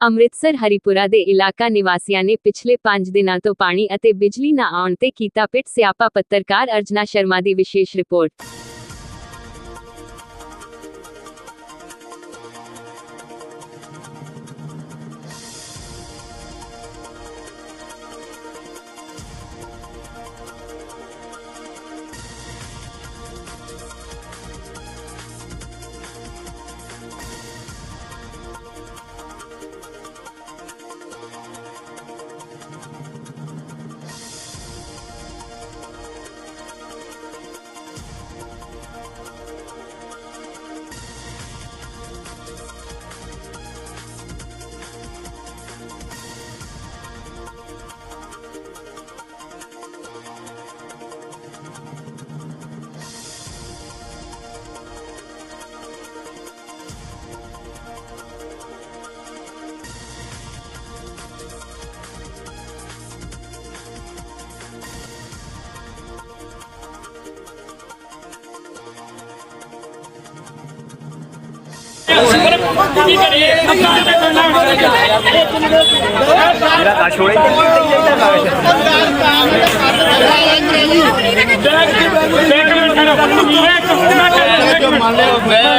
ਅੰਮ੍ਰਿਤਸਰ ਹਰੀਪੁਰਾ ਦੇ ਇਲਾਕਾ ਨਿਵਾਸੀਆਂ ਨੇ ਪਿਛਲੇ 5 ਦਿਨਾਂ ਤੋਂ ਪਾਣੀ ਅਤੇ ਬਿਜਲੀ ਨਾ ਆਉਣ ਤੇ ਕੀਤਾ ਪਿੱਟ ਸਿਆਪਾ ਪੱਤਰਕਾਰ ਅਰਜਨਾ ਸ਼ਰਮਾ ਦੀ ਵਿਸ਼ੇਸ਼ ਰਿਪੋਰਟ। ਮੇਰਾ ਕਾਸ਼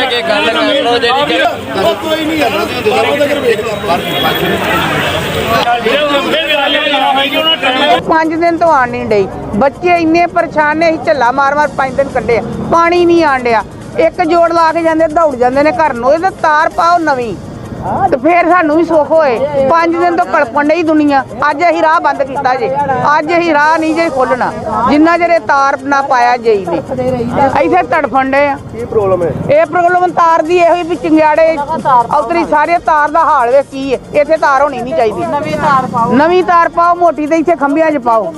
ਕੇ ਗੱਲ ਕਰ ਲੋ ਪੰਜ ਦਿਨ ਤੋਂ ਆਣ ਨਹੀਂ ਡਈ। ਬੱਚੇ ਇੰਨੇ ਪਰੇਸ਼ਾਨ ਨੇ ਅਸੀਂ ਝੱਲਾ ਮਾਰ ਮਾਰ ਪੰਜ ਦਿਨ ਕੱਢੇ ਆ। ਪਾਣੀ ਨਹੀਂ ਆਣ ਡਿਆ। ਇੱਕ ਜੋੜ ਲਾ ਕੇ ਜਾਂਦੇ ਦੌੜ ਜਾਂਦੇ ਨੇ ਘਰ ਨੂੰ। ਇਹਦੇ ਤਾਰ ਪਾਓ ਨਵੀਂ। ਤੇ ਫੇਰ ਸਾਨੂੰ ਵੀ ਸੁੱਖ ਹੋਏ। ਪੰਜ ਦਿਨ ਤੋਂ ਕਲਪਣ ਡਈ ਦੁਨੀਆ। ਅੱਜ ਅਸੀਂ ਰਾਹ ਬੰਦ ਕੀਤਾ ਜੇ। ਅੱਜ ਅਸੀਂ ਰਾਹ ਨਹੀਂ ਜੇ ਖੋਲਣਾ ਜਿੰਨਾ ਇਹ ਤਾਰ ਨਾ ਪਾਇਆ ਜਈ ਨੇ ਇੱਥੇ ਤੜਫਣ ਡੇ ਆ। ਕੀ ਪ੍ਰੋਬਲਮ ਹੈ? ਇਹ ਪ੍ਰੋਬਲਮ ਤਾਰ ਦੀ ਇਹੋ ਹੀ ਵੀ ਚਿੰਗਿਆੜੇ ਉਤਰੀ ਸਾਰੇ ਤਾਰ ਦਾ ਹਾਲ ਵੇ ਕੀ ਹੈ। ਇੱਥੇ ਤਾਰ ਹੋਣੀ ਨਹੀਂ ਚਾਹੀਦੀ। ਨਵੀਂ ਤਾਰ ਪਾਓ। ਨਵੀਂ ਤਾਰ ਪਾਓ ਮੋਟੀ ਤੇ ਇੱਥੇ ਖੰਭਿਆਂ 'ਚ ਪਾਓ।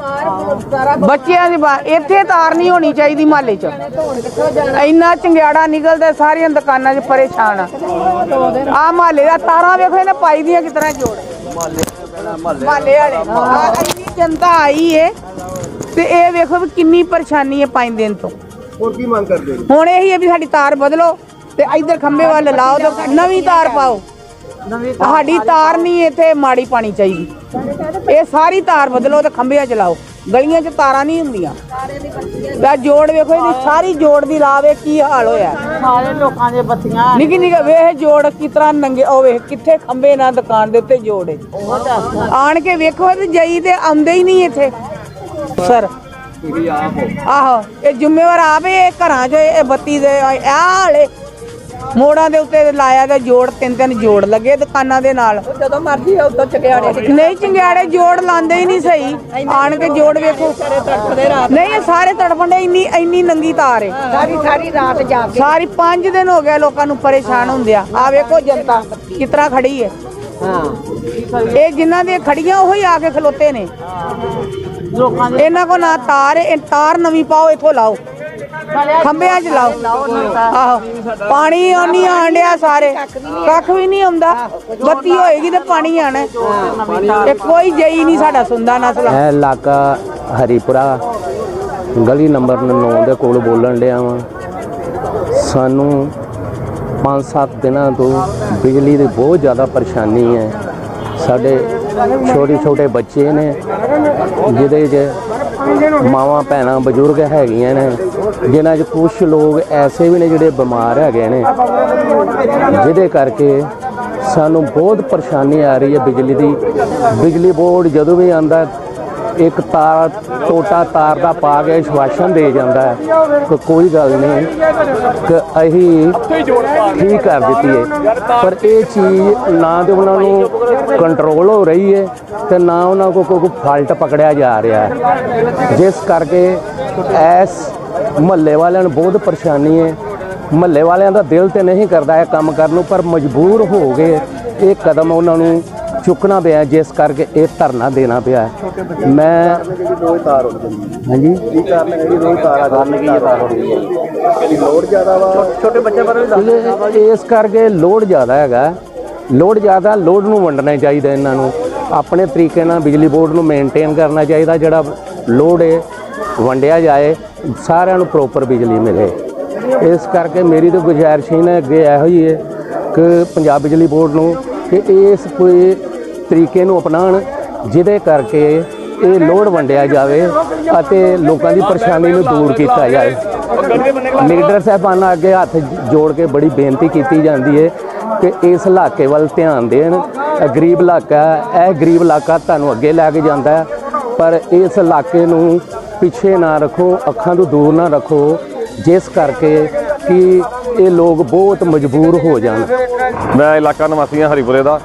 ਬੱਚਿਆਂ ਦੀ ਇੱਥੇ ਤਾਰ ਨਹੀਂ ਹੋਣੀ ਚਾਹੀਦੀ ਮਹੱਲੇ 'ਚ। ਇੰਨਾ ਚਿੰਗਿਆੜਾ ਨਿਕਲਦਾ ਸਾਰੀਆਂ ਦੁਕਾਨਾਂ 'ਚ ਪਰੇਸ਼ਾਨ ਆ। ਆ ਮਹੱਲੇ ਦਾ ਤਾਰਾਂ ਵੇਖੋ ਇਹਨੇ ਪਾਈ ਦੀਆਂ ਕਿਸ ਤਰ੍ਹਾਂ ਜੋੜ। ਮਹੱਲੇ ਵਾਲੇ ਆਹ ਇੰਨੀ ਜਨਤਾ ਆਈ ਏ ਤੇ ਇਹ ਵੇਖੋ ਵੀ ਕਿੰਨੀ ਪਰੇਸ਼ਾਨੀ ਹੈ ਪੰਜ ਦਿਨ ਤੋਂ। ਹੋਰ ਕੀ ਮੰਗ ਕਰਦੇ ਹੋ ਹੁਣ ਇਹੀ ਹੈ ਵੀ ਸਾਡੀ ਤਾਰ ਬਦਲੋ ਤੇ ਇਧਰ ਖੰਭੇ ਵੱਲ ਲਾਓ ਤੇ ਨਵੀਂ ਤਾਰ ਪਾਓ। ਸਾਡੀ ਤਾਰ। ਨਹੀਂ ਇੱਥੇ ਮਾੜੀ ਪਾਣੀ ਚਾਹੀਦੀ। ਇਹ ਸਾਰੀ ਤਾਰ ਬਦਲੋ ਤੇ ਖੰਭਿਆਂ ਚ ਲਾਓ। ਗਲੀਆਂ 'ਚ ਤਾਰਾਂ ਨਹੀਂ ਹੁੰਦੀਆਂ। ਦਾ ਜੋੜ ਵੇਖੋ ਇਹਦੀ ਸਾਰੀ ਜੋੜ ਦੀ ਲਾਵੇ ਕੀ ਹਾਲ ਹੋਇਆ। ਸਾਰੇ ਲੋਕਾਂ ਦੇ ਬੱਤੀਆਂ। ਨਿੱਕੀ ਨਿੱਕੀ ਵੇਖ ਜੋੜ ਕਿਸ ਤਰ੍ਹਾਂ ਨੰਗੇ ਉਹ ਵੇਖ ਕਿੱਥੇ ਖੰਭੇ ਨਾਲ ਦੁਕਾਨ ਦੇ ਉੱਤੇ ਜੋੜੇ ਆਣ ਕੇ ਵੇਖੋ ਤੇ ਜਈ ਤੇ ਆਉਂਦੇ ਹੀ ਨਹੀਂ ਇੱਥੇ। ਸਰ ਤੁਸੀਂ ਆਪ ਹੋ। ਆਹੋ ਇਹ ਜ਼ਿੰਮੇਵਾਰ ਆਪੇ ਘਰਾਂ 'ਚ ਇਹ ਬੱਤੀ ਦੇ ਆ ਹਾਲੇ ਮੋੜਾਂ ਦੇ ਉੱਤੇ ਲਾਇਆ ਤੇ ਜੋੜ ਤਿੰਨ ਤਿੰਨ ਜੋੜ ਲੱਗੇ ਦੁਕਾਨਾਂ ਦੇ ਨਾਲ। ਜਦੋਂ ਮਰਜ਼ੀ ਉਦੋਂ ਚਗਿਆੜੇ ਨਹੀਂ ਚੰਗਿਆੜੇ ਜੋੜ ਲਾਉਂਦੇ ਹੀ ਨਹੀਂ ਸਹੀ। ਆਣ ਕੇ ਜੋੜ ਵੇਖੋ। ਨਹੀਂ ਇਹ ਸਾਰੇ ਤੜਫਣ ਦੇ ਇੰਨੀ ਇੰਨੀ ਨੰਗੀ ਤਾਰ ਹੈ। ਸਾਰੀ ਸਾਰੀ ਰਾਤ ਜਾਗ ਸਾਰੀ 5 ਦਿਨ ਹੋ ਗਏ ਲੋਕਾਂ ਨੂੰ ਪਰੇਸ਼ਾਨ ਹੁੰਦਿਆ। ਆ ਵੇਖੋ ਜਨਤਾ ਤਰ੍ਹਾਂ ਖੜੀ ਹੈ ਹਾਂ। ਇਹ ਜਿਨ੍ਹਾਂ ਦੇ ਖੜੀਆਂ ਉਹ ਹੀ ਆ ਕੇ ਖਲੋਤੇ ਨੇ। ਲੋਕਾਂ ਇਹਨਾਂ ਕੋ ਨਾ ਤਾਰ ਤਾਰ ਨਵੀਂ ਪਾਓ ਇੱਥੋਂ ਲਾਓ। ਖੰਭਿਆਂ 'ਚ ਲਾਓ। ਆਹੋ। ਪਾਣੀ ਉਹ ਨਹੀਂ ਆਣ ਸਾਰੇ। ਕੱਖ ਵੀ ਨਹੀਂ ਆਉਂਦਾ ਬੱਤੀ ਹੋਏਗੀ ਤੇ ਪਾਣੀ ਆਣਾ। ਇਹ ਕੋਈ ਜਈ ਨਹੀਂ ਸਾਡਾ ਸੁਣਦਾ ਨਾ ਸਲਾ ਇਹ ਇਲਾਕਾ ਹਰੀਪੁਰਾ। ਗਲੀ ਨੰਬਰ 9 ਦੇ ਕੋਲ ਬੋਲਣ ਡਿਆ ਵਾਂ। ਸਾਨੂੰ 5-7 ਦਿਨਾਂ ਤੋਂ ਬਿਜਲੀ ਦੀ ਬਹੁਤ ਜ਼ਿਆਦਾ ਪਰੇਸ਼ਾਨੀ ਹੈ। ਸਾਡੇ ਛੋਟੇ ਛੋਟੇ ਬੱਚੇ ਨੇ। ਜਿਹਦੇ 'ਚ ਮਾਵਾਂ ਭੈਣਾਂ ਬਜ਼ੁਰਗ ਹੈਗੀਆਂ ਨੇ, ਜਿਨ੍ਹਾਂ 'ਚ ਕੁਝ ਲੋਕ ਐਸੇ ਵੀ ਨੇ ਜਿਹੜੇ ਬਿਮਾਰ ਹੈਗੇ ਨੇ, ਜਿਹਦੇ ਕਰਕੇ ਸਾਨੂੰ ਬਹੁਤ ਪਰੇਸ਼ਾਨੀ ਆ ਰਹੀ ਹੈ ਬਿਜਲੀ ਦੀ। ਬਿਜਲੀ ਬੋਰਡ ਜਦੋਂ ਵੀ ਆਂਦਾ ਇੱਕ ਤਾਰ ਟੋਟਾ ਤਾਰ ਦਾ ਪਾ ਕੇ ਸ਼ਵਾਸ਼ਨ ਦੇ ਜਾਂਦਾ ਹੈ ਕਿ ਕੋਈ ਗੱਲ ਨਹੀਂ, ਕਿ ਅਸੀਂ ਠੀਕ ਕਰ ਦਿੱਤੀ ਹੈ। ਪਰ ਇਹ ਚੀਜ਼ ਨਾ ਤੇ ਉਹਨਾਂ ਨੂੰ ਕੰਟਰੋਲ ਹੋ ਰਹੀ ਹੈ ਤੇ ਨਾ ਉਹਨਾਂ ਕੋ ਕੋਈ ਫਾਲਟ ਪਕੜਿਆ ਜਾ ਰਿਹਾ ਹੈ। ਜਿਸ ਕਰਕੇ ਐਸ ਮਹੱਲੇ ਵਾਲਿਆਂ ਨੂੰ ਬਹੁਤ ਪਰੇਸ਼ਾਨੀ ਹੈ। ਮਹੱਲੇ ਵਾਲਿਆਂ ਦਾ ਦਿਲ ਤੇ ਨਹੀਂ ਕਰਦਾ ਇਹ ਕੰਮ ਕਰਨ ਨੂੰ, ਪਰ ਮਜਬੂਰ ਹੋ ਗਏ ਇਹ ਕਦਮ ਉਹਨਾਂ ਨੂੰ ਚੁੱਕਣਾ ਪਿਆ ਜਿਸ ਕਰਕੇ ਇਹ ਧਰਨਾ ਦੇਣਾ ਪਿਆ ਹੈ। ਮੈਂ ਜਿਹੜੀ ਰੋਜ਼ ਤਾਰ ਹੋ ਜਾਂਦੀ ਹਾਂਜੀ? ਕੀ ਕਾਰਨ ਹੈ ਜਿਹੜੀ ਰੋਜ਼ ਤਾਰ ਆ ਕਾਰਨ ਕੀ ਤਾਰ ਹੋ ਰਹੀ ਹੈ? ਲੋਡ ਜ਼ਿਆਦਾ ਵਾ? ਛੋਟੇ ਬੱਚੇ ਪਰ ਵੀ ਇਹ- ਇਸ ਕਰਕੇ ਲੋਡ ਜ਼ਿਆਦਾ ਹੈਗਾ। ਲੋਡ ਜ਼ਿਆਦਾ ਲੋਡ ਨੂੰ ਵੰਡਣਾ ਚਾਹੀਦਾ ਇਹਨਾਂ ਨੂੰ। ਆਪਣੇ ਤਰੀਕੇ ਨਾਲ ਬਿਜਲੀ ਬੋਰਡ ਨੂੰ ਮੇਨਟੇਨ ਕਰਨਾ ਚਾਹੀਦਾ ਜਿਹੜਾ ਲੋਡ ਹੈ ਵੰਡਿਆ ਜਾਏ ਸਾਰਿਆਂ ਨੂੰ ਪ੍ਰੋਪਰ ਬਿਜਲੀ ਮਿਲੇ। ਇਸ ਕਰਕੇ ਮੇਰੀ ਤਾਂ ਗੁਜ਼ਾਰਿਸ਼ ਹੀ ਨਾ ਅੱਗੇ ਇਹੋ ਹੀ ਹੈ ਕਿ ਪੰਜਾਬ ਬਿਜਲੀ ਬੋਰਡ ਨੂੰ ਕਿ ਇਸ ਕੋਈ ਤਰੀਕੇ ਨੂੰ ਅਪਣਾਉਣ ਜਿਹਦੇ ਕਰਕੇ ਇਹ ਲੋੜ ਵੰਡਿਆ ਜਾਵੇ ਅਤੇ ਲੋਕਾਂ ਦੀ ਪਰੇਸ਼ਾਨੀ ਨੂੰ ਦੂਰ ਕੀਤਾ ਜਾਵੇ। ਲੀਡਰ ਸਾਹਿਬਾਨਾਂ ਅੱਗੇ ਹੱਥ ਜੋੜ ਕੇ ਬੜੀ ਬੇਨਤੀ ਕੀਤੀ ਜਾਂਦੀ ਹੈ ਕਿ ਇਸ ਇਲਾਕੇ ਵੱਲ ਧਿਆਨ ਦੇਣ। ਗਰੀਬ ਇਲਾਕਾ ਇਹ ਗਰੀਬ ਇਲਾਕਾ ਤੁਹਾਨੂੰ ਅੱਗੇ ਲੈ ਕੇ ਜਾਂਦਾ ਹੈ, ਪਰ ਇਸ ਇਲਾਕੇ ਨੂੰ ਪਿੱਛੇ ਨਾ ਰੱਖੋ, ਅੱਖਾਂ ਤੋਂ ਦੂਰ ਨਾ ਰੱਖੋ, ਜਿਸ ਕਰਕੇ ਕਿ ਇਹ ਲੋਕ ਬਹੁਤ ਮਜਬੂਰ ਹੋ ਜਾਣ। ਮੈਂ ਇਲਾਕਾ ਨਿਵਾਸੀ ਹਾਂ ਹਰੀਪੁਰੇ ਦਾ।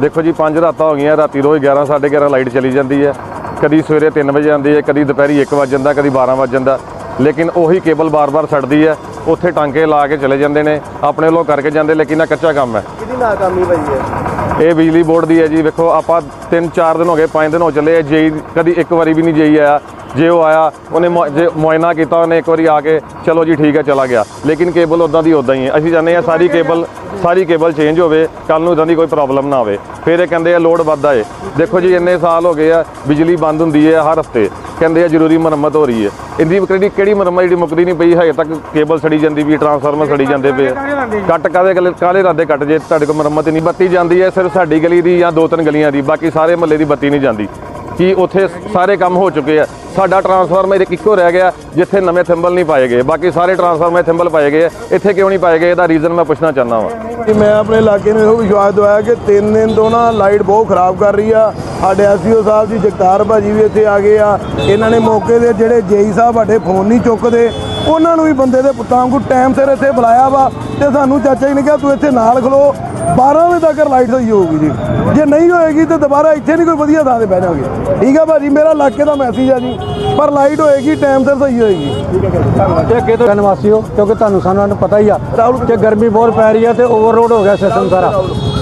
ਦੇਖੋ ਜੀ ਪੰਜ ਰਾਤਾਂ ਹੋ ਗਈਆਂ ਰਾਤੀ ਰੋਜ਼ 11 11:30 ਲਾਈਟ ਚਲੀ ਜਾਂਦੀ ਹੈ। ਕਦੀ ਸਵੇਰੇ 3 ਵਜੇ ਆਉਂਦੀ ਹੈ ਕਦੀ ਦੁਪਹਿਰੀ 1 ਵਜ ਜਾਂਦਾ ਕਦੀ 12 ਵਜ ਜਾਂਦਾ। ਲੇਕਿਨ ਉਹੀ ਕੇਬਲ ਬਾਰ-ਬਾਰ ਛੱਡਦੀ ਹੈ ਉੱਥੇ ਟਾਂਕੇ ਲਾ ਕੇ ਚਲੇ ਜਾਂਦੇ ਨੇ ਆਪਣੇ ਵੱਲੋਂ ਕਰਕੇ ਜਾਂਦੇ ਲੇਕਿਨ ਇਹ ਕੱਚਾ ਕੰਮ ਹੈ। ਕਿਹਦੀ ਨਾਕਾਮੀ ਭਾਈ ਹੈ? ਇਹ ਬਿਜਲੀ ਬੋਰਡ ਦੀ ਹੈ ਜੀ। ਵੇਖੋ, ਆਪਾਂ 3-4 ਦਿਨ ਹੋ ਗਏ 5 ਦਿਨ ਹੋ ਚੱਲੇ ਆ। ਜੇਈ ਕਦੀ ਇੱਕ ਵਾਰੀ ਵੀ ਨਹੀਂ ਜੇਈ ਆਇਆ। ਜੇ ਉਹ ਆਇਆ, ਉਹਨੇ ਮੁਆ- ਜੇ ਮੁਆਇਨਾ ਕੀਤਾ, ਉਹਨੇ ਇੱਕ ਵਾਰੀ ਆ ਕੇ, ਚਲੋ ਜੀ, ਠੀਕ ਹੈ, ਚਲਾ ਗਿਆ। ਲੇਕਿਨ ਕੇਬਲ ਉਦਾਂ ਦੀ ਉਦਾਂ ਹੀ ਹੈ। ਅਸੀਂ ਚਾਹੁੰਦੇ ਹਾਂ ਸਾਰੀ ਕੇਬਲ ਸਾਰੀ ਕੇਬਲ ਚੇਂਜ ਹੋਵੇ ਕੱਲ ਨੂੰ ਇਦਾਂ ਦੀ ਕੋਈ ਪ੍ਰੋਬਲਮ ਨਾ ਆਵੇ। ਫਿਰ ਇਹ ਕਹਿੰਦੇ ਆ ਲੋਡ ਵੱਧਦਾ ਏ। ਦੇਖੋ ਜੀ, ਇੰਨੇ ਸਾਲ ਹੋ ਗਏ ਆ, ਬਿਜਲੀ ਬੰਦ ਹੁੰਦੀ ਹੈ ਹਰ ਹਫ਼ਤੇ। ਕਹਿੰਦੇ ਆ ਜ਼ਰੂਰੀ ਮੁਰੰਮਤ ਹੋ ਰਹੀ ਹੈ। ਇਹਦੀ ਕਿਹੜੀ ਕਿਹੜੀ ਮੁਰੰਮਤ ਜਿਹੜੀ ਮੁੱਕਦੀ ਨਹੀਂ ਪਈ ਹਜੇ ਤੱਕ ਕੇਬਲ ਸੜੀ ਜਾਂਦੀ ਵੀ ਟਰਾਂਸਫਾਰਮਰ ਸੜੀ ਜਾਂਦੇ ਪਏ ਆ। ਕੱਟ ਕਾਦੇ ਕਾਲੇ ਰਾਦੇ ਕੱਟ ਜੇ ਤੁਹਾਡੇ ਕੋਲ ਮੁਰੰਮਤ ਨਹੀਂ ਬੱਤੀ ਜਾਂਦੀ ਹੈ ਸਿਰਫ ਸਾਡੀ ਗਲੀ ਦੀ ਜਾਂ ਦੋ ਤਿੰਨ ਗਲੀਆਂ ਦੀ ਬਾਕੀ ਸਾਰੇ ਮਹੱਲੇ ਦੀ ਬੱਤੀ ਨਹੀਂ ਜਾਂਦੀ। ਕਿ ਉੱਥੇ ਸਾਰੇ ਕੰਮ ਹੋ ਚੁੱਕੇ ਆ। ਸਾਡਾ ਟਰਾਂਸਫਾਰਮਰ ਇੱਕ ਇੱਕੋ ਰਹਿ ਗਿਆ, ਜਿੱਥੇ ਨਵੇਂ ਥੰਬਲ ਨਹੀਂ ਪਾਏ ਗਏ। ਬਾਕੀ ਸਾਰੇ ਟਰਾਂਸਫਾਰਮਰ ਥੰਬਲ ਪਾਏ ਗਏ ਆ। ਇੱਥੇ ਕਿਉਂ ਨਹੀਂ ਪਾਏ ਗਏ? ਇਹਦਾ ਰੀਜ਼ਨ ਮੈਂ ਪੁੱਛਣਾ ਚਾਹੁੰਦਾ ਵਾਂ। ਕਿ ਮੈਂ ਆਪਣੇ ਇਲਾਕੇ ਨੂੰ ਇਹੋ ਵਿਸ਼ਵਾਸ ਦਵਾਇਆ ਕਿ ਤਿੰਨ ਦਿਨ ਤੋਂ ਨਾ ਲਾਈਟ ਬਹੁਤ ਖਰਾਬ ਕਰ ਰਹੀ ਆ। ਸਾਡੇ ਐਸਪੀਓ ਸਾਹਿਬ ਜੀ, ਜਗਤਾਰ ਭਾਜੀ ਵੀ ਇੱਥੇ ਆ ਗਏ ਆ। ਇਹਨਾਂ ਨੇ ਮੌਕੇ ਦੇ ਜਿਹੜੇ ਜੇਈ ਸਾਹਿਬ ਸਾਡੇ ਫੋਨ ਨਹੀਂ ਚੁੱਕਦੇ। ਉਹਨਾਂ ਨੂੰ ਵੀ ਬੰਦੇ ਦੇ ਪੁੱਤਾਂ ਵਾਂਗੂ ਟਾਈਮ ਸਿਰ ਇੱਥੇ ਬੁਲਾਇਆ ਵਾ ਤੇ ਸਾਨੂੰ ਚਾਚਾ ਜੀ ਨੇ ਕਿਹਾ ਤੂੰ ਇੱਥੇ ਨਾਲ ਖਲੋ 12 ਵਜੇ ਤੱਕ ਲਾਈਟ ਸਹੀ ਹੋਊਗੀ ਜੀ। ਜੇ ਨਹੀਂ ਹੋਏਗੀ ਤੇ ਦੁਬਾਰਾ ਇੱਥੇ ਨਹੀਂ ਕੋਈ ਵਧੀਆ ਥਾਂ ਤੇ ਬਹਿ ਜਾਓਗੇ। ਠੀਕ ਆ ਭਾਜੀ ਮੇਰਾ ਇਲਾਕੇ ਦਾ ਮੈਸੇਜ ਆ ਜੀ ਪਰ ਲਾਈਟ ਹੋਏਗੀ ਟਾਈਮ ਸਿਰ ਸਹੀ ਹੋਏਗੀ। ਤੇ ਅੱਗੇ ਤੋਂ ਨਿਵਾਸੀ ਹੋ ਕਿਉਂਕਿ ਤੁਹਾਨੂੰ ਸਾਨੂੰ ਨੂੰ ਪਤਾ ਹੀ ਆ ਕਿ ਗਰਮੀ ਬਹੁਤ ਪੈ ਰਹੀ ਹੈ ਤੇ ਓਵਰਲੋਡ ਹੋ ਗਿਆ ਸਿਸਟਮ ਸਾਰਾ।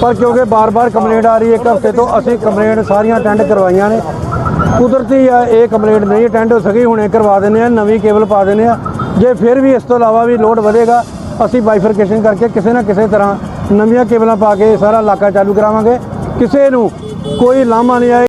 ਪਰ ਕਿਉਂਕਿ ਬਾਰ-ਬਾਰ ਕੰਪਲੇਂਟ ਆ ਰਹੀ ਹੈ ਇੱਕ ਹਫ਼ਤੇ ਤੋਂ ਅਸੀਂ ਕੰਪਲੇਂਟ ਸਾਰੀਆਂ ਅਟੈਂਡ ਕਰਵਾਈਆਂ ਨੇ। ਕੁਦਰਤੀ ਆ ਇਹ ਕੰਪਲੇਂਟ ਨਹੀਂ ਅਟੈਂਡ ਹੋ ਸਕੀ ਹੁਣੇ ਕਰਵਾ ਦਿੰਦੇ ਆ ਨਵੀਂ ਕੇਬਲ ਪਾ ਦਿੰਦੇ ਆ। ਜੇ ਫਿਰ ਵੀ ਇਸ ਤੋਂ ਇਲਾਵਾ ਵੀ ਲੋਡ ਵਧੇਗਾ, ਅਸੀਂ ਬਾਈਫਰਕੇਸ਼ਨ ਕਰਕੇ ਕਿਸੇ ਨਾ ਕਿਸੇ ਤਰ੍ਹਾਂ ਨਵੀਆਂ ਕੇਬਲਾਂ ਪਾ ਕੇ ਸਾਰਾ ਇਲਾਕਾ ਚਾਲੂ ਕਰਾਵਾਂਗੇ। ਕਿਸੇ ਨੂੰ ਕੋਈ ਲਾਮਾ ਨਹੀਂ ਆਏ।